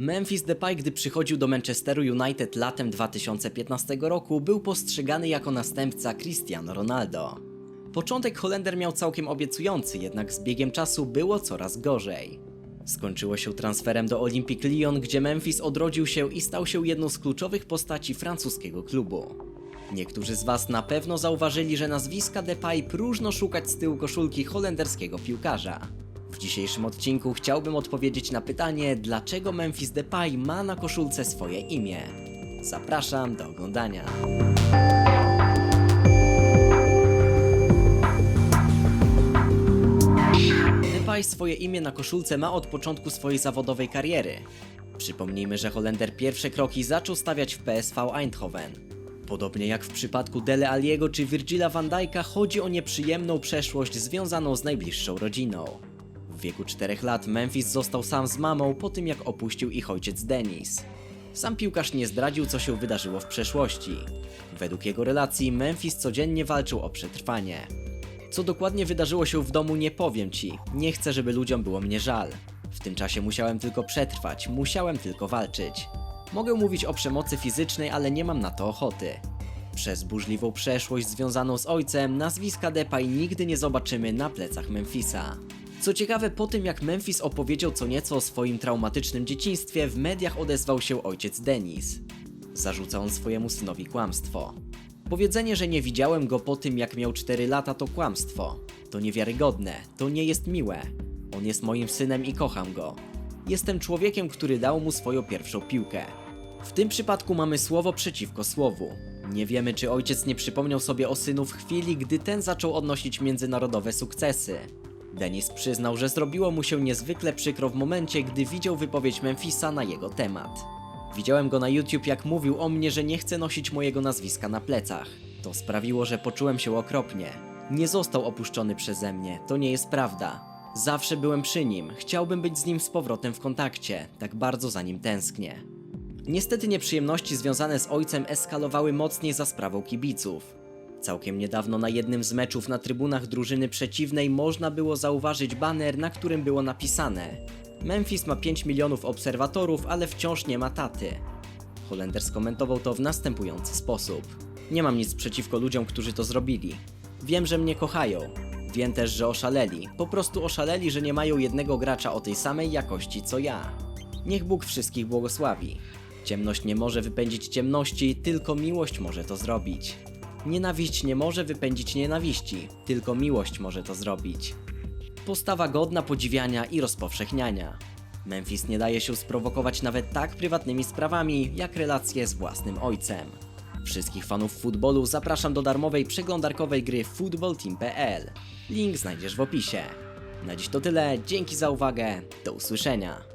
Memphis Depay, gdy przychodził do Manchesteru United latem 2015 roku, był postrzegany jako następca Cristiano Ronaldo. Początek Holender miał całkiem obiecujący, jednak z biegiem czasu było coraz gorzej. Skończyło się transferem do Olympique Lyon, gdzie Memphis odrodził się i stał się jedną z kluczowych postaci francuskiego klubu. Niektórzy z Was na pewno zauważyli, że nazwiska Depay próżno szukać z tyłu koszulki holenderskiego piłkarza. Dzisiejszym odcinku chciałbym odpowiedzieć na pytanie, dlaczego Memphis Depay ma na koszulce swoje imię. Zapraszam do oglądania. Depay swoje imię na koszulce ma od początku swojej zawodowej kariery. Przypomnijmy, że Holender pierwsze kroki zaczął stawiać w PSV Eindhoven. Podobnie jak w przypadku Dele Alliego czy Virgila van Dijk'a chodzi o nieprzyjemną przeszłość związaną z najbliższą rodziną. W wieku 4 lat Memphis został sam z mamą po tym jak opuścił ich ojciec Dennis. Sam piłkarz nie zdradził co się wydarzyło w przeszłości. Według jego relacji Memphis codziennie walczył o przetrwanie. Co dokładnie wydarzyło się w domu nie powiem ci. Nie chcę, żeby ludziom było mnie żal. W tym czasie musiałem tylko przetrwać, musiałem tylko walczyć. Mogę mówić o przemocy fizycznej, ale nie mam na to ochoty. Przez burzliwą przeszłość związaną z ojcem, nazwiska Depay nigdy nie zobaczymy na plecach Memphisa. Co ciekawe, po tym jak Memphis opowiedział co nieco o swoim traumatycznym dzieciństwie, w mediach odezwał się ojciec Denis. Zarzuca on swojemu synowi kłamstwo. Powiedzenie, że nie widziałem go po tym, jak miał 4 lata, to kłamstwo. To niewiarygodne, to nie jest miłe. On jest moim synem i kocham go. Jestem człowiekiem, który dał mu swoją pierwszą piłkę. W tym przypadku mamy słowo przeciwko słowu. Nie wiemy, czy ojciec nie przypomniał sobie o synu w chwili, gdy ten zaczął odnosić międzynarodowe sukcesy. Denis przyznał, że zrobiło mu się niezwykle przykro w momencie, gdy widział wypowiedź Memphisa na jego temat. Widziałem go na YouTube, jak mówił o mnie, że nie chce nosić mojego nazwiska na plecach. To sprawiło, że poczułem się okropnie. Nie został opuszczony przeze mnie, to nie jest prawda. Zawsze byłem przy nim, chciałbym być z nim z powrotem w kontakcie, tak bardzo za nim tęsknię. Niestety nieprzyjemności związane z ojcem eskalowały mocniej za sprawą kibiców. Całkiem niedawno na jednym z meczów na trybunach drużyny przeciwnej można było zauważyć baner, na którym było napisane Memphis ma 5 milionów obserwatorów, ale wciąż nie ma taty. Holender skomentował to w następujący sposób. Nie mam nic przeciwko ludziom, którzy to zrobili. Wiem, że mnie kochają. Wiem też, że oszaleli. Po prostu oszaleli, że nie mają jednego gracza o tej samej jakości co ja. Niech Bóg wszystkich błogosławi. Ciemność nie może wypędzić ciemności, tylko miłość może to zrobić. Nienawiść nie może wypędzić nienawiści, tylko miłość może to zrobić. Postawa godna podziwiania i rozpowszechniania. Memphis nie daje się sprowokować nawet tak prywatnymi sprawami, jak relacje z własnym ojcem. Wszystkich fanów futbolu zapraszam do darmowej przeglądarkowej gry footballteam.pl. Link znajdziesz w opisie. Na dziś to tyle, dzięki za uwagę, do usłyszenia.